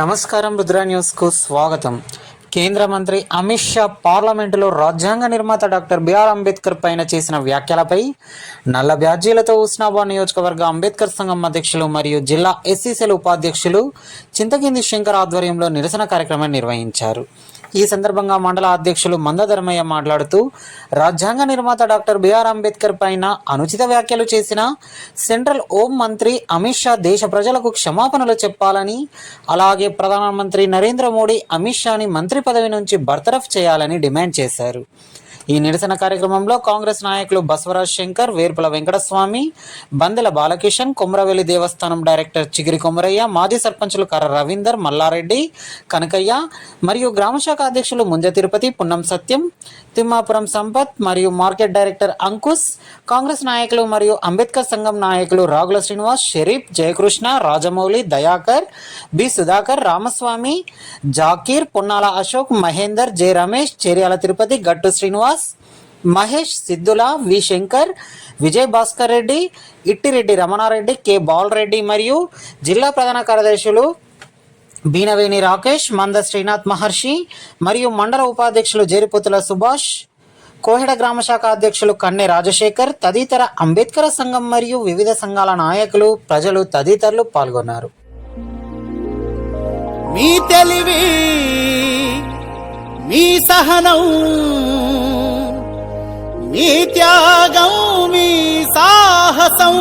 నమస్కారం రుద్రా న్యూస్కు స్వాగతం. కేంద్ర మంత్రి అమిత్ షా పార్లమెంటులో రాజ్యాంగ నిర్మాత డాక్టర్ బిఆర్ అంబేద్కర్ పైన చేసిన వ్యాఖ్యలపై నల్ల బ్యాడ్జీలతో ఉస్నాబాద్ నియోజకవర్గ అంబేద్కర్ సంఘం అధ్యక్షులు మరియు జిల్లా ఎస్సీసీల ఉపాధ్యక్షులు చింతకింది శంకర్ ఆధ్వర్యంలో నిరసన కార్యక్రమం నిర్వహించారు. ఈ సందర్భంగా మండల అధ్యక్షులు మందధర్మయ్య మాట్లాడుతూ రాజ్యాంగ నిర్మాత డాక్టర్ బిఆర్ అంబేద్కర్ పైన అనుచిత వ్యాఖ్యలు చేసిన సెంట్రల్ హోం మంత్రి అమిత్ షా దేశ ప్రజలకు క్షమాపణలు చెప్పాలని అలాగే ప్రధానమంత్రి నరేంద్ర మోడీ అమిత్ షాని మంత్రి పదవి నుంచి బర్తరఫ్ చేయాలని డిమాండ్ చేశారు. ఈ నిరసన కార్యక్రమంలో కాంగ్రెస్ నాయకులు బసవరాజ్ శంకర్ వేర్పుల వెంకటస్వామి బందెల బాలకిషన్ కొమరవెల్లి దేవస్థానం డైరెక్టర్ చిగిరి కొమరయ్య మాజీ సర్పంచులు కర్ర రవీందర్ మల్లారెడ్డి కనకయ్య మరియు గ్రామశాఖ అధ్యక్షులు ముంజ తిరుపతి పున్నం సత్యం తిమ్మాపురం సంపత్ మరియు మార్కెట్ డైరెక్టర్ అంకుష్ కాంగ్రెస్ నాయకులు మరియు అంబేద్కర్ సంఘం నాయకులు Ragula Srinivas Sharif Jayakrishna Rajamouli Dayakar B Sudhakar Ramaswamy Zakir Ponnala Ashok Mahender J Ramesh Cheryala Tirupati Gattu Srinivas Mahesh Siddula V Shankar Vijay Bhaskar Reddy Ittireddy Ramanareddy K Balareddy మరియు జిల్లా ప్రధాన కార్యదర్శులు బీనవేణి రాకేష్ మంద శ్రీనాథ్ మహర్షి మరియు మండల ఉపాధ్యక్షులు జేరిపోతుల సుభాష్ కోహెడ గ్రామ శాఖ అధ్యక్షులు కన్నె రాజశేఖర్ తదితర అంబేద్కర్ సంఘం మరియు వివిధ సంఘాల నాయకులు ప్రజలు తదితరులు పాల్గొన్నారు. మీ తెలివి మీ సహనం మీ త్యాగం మీ సాహసం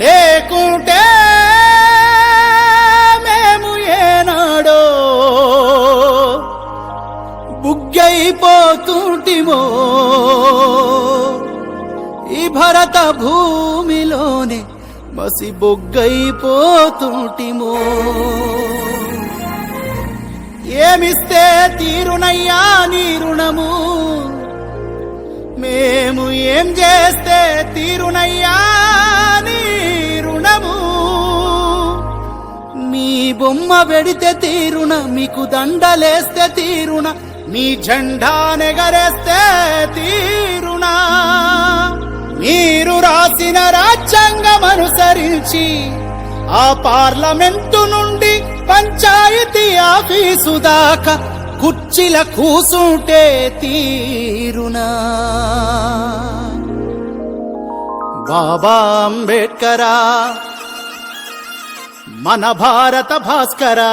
లేకుంటే మేము ఏనాడో బుగ్గైపోతుంటిమో ఈ భరత భూమిలోనే మసి బొగ్గైపోతుంటిమో. ఏమిస్తే తీరునయ్యా నీ రుణము? మేము ఏం చేస్తే తీరునయ్యా నీ రుణము? మీ బొమ్మ పెడితే తీరున మీకు దండలేస్తే తీరున మీ జెండా నెగరేస్తే తీరునా. మీరు రాసిన రాజ్యాంగం అనుసరించి ఆ పార్లమెంటు నుండి పంచాయతీ ఆఫీసు దాకా కుర్చీల కూసుంటే తీరునా. బాబా అంబేడ్కరా మన భారత భాస్కరా.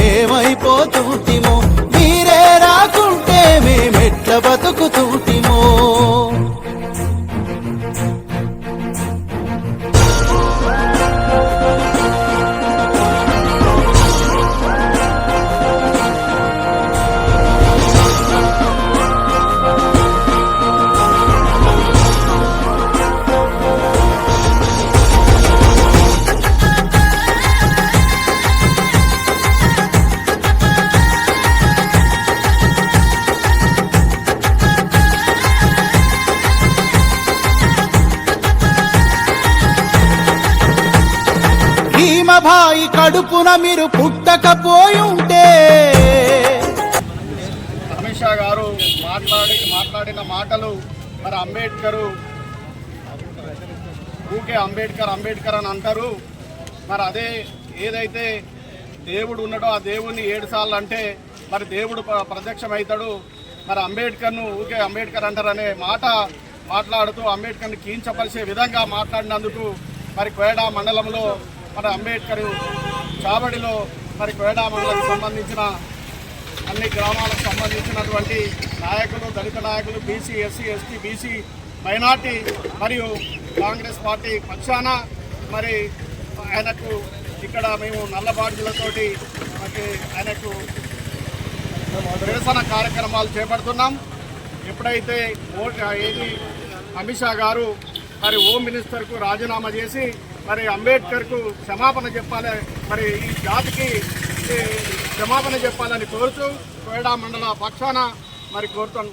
భీమభాయి కడుపున మీరు పుట్టకపోయుంటే. అమిత్ షా గారు మాట్లాడి మాట్లాడిన మాటలు మరి అంబేద్కర్ ఊకే అంబేద్కర్ అంబేద్కర్ అని అంటారు. మరి అదే ఏదైతే దేవుడు ఉన్నాడో ఆ దేవుణ్ణి ఏడు సార్లు అంటే మరి దేవుడు ప్రత్యక్షమవుతాడు. మరి అంబేద్కర్ను ఊకే అంబేద్కర్ అంటారనే మాట మాట్లాడుతూ అంబేద్కర్ని కీంచపరిచే విధంగా మాట్లాడినందుకు మరి కోయడా మండలంలో మన అంబేద్కర్ చాబడిలో మరి కోయడా మండలకు సంబంధించిన అన్ని గ్రామాలకు సంబంధించినటువంటి నాయకులు దళిత నాయకులు BC SC ST BC minority మరియు కాంగ్రెస్ పార్టీ పక్షాన మరి ఆయనకు ఇక్కడ మేము నల్ల బాధ్యులతోటి మరి ఆయనకు నిరసన కార్యక్రమాలు చేపడుతున్నాం. ఎప్పుడైతే ఓటు ఏది అమిత్ షా గారు మరి హోమ్ మినిస్టర్కు రాజీనామా చేసి మరి అంబేద్కర్కు క్షమాపణ చెప్పాలి మరి ఈ జాతికి క్షమాపణ చెప్పాలని కోరుతూ కోయడా మండల పక్షాన మరి కోరుతాను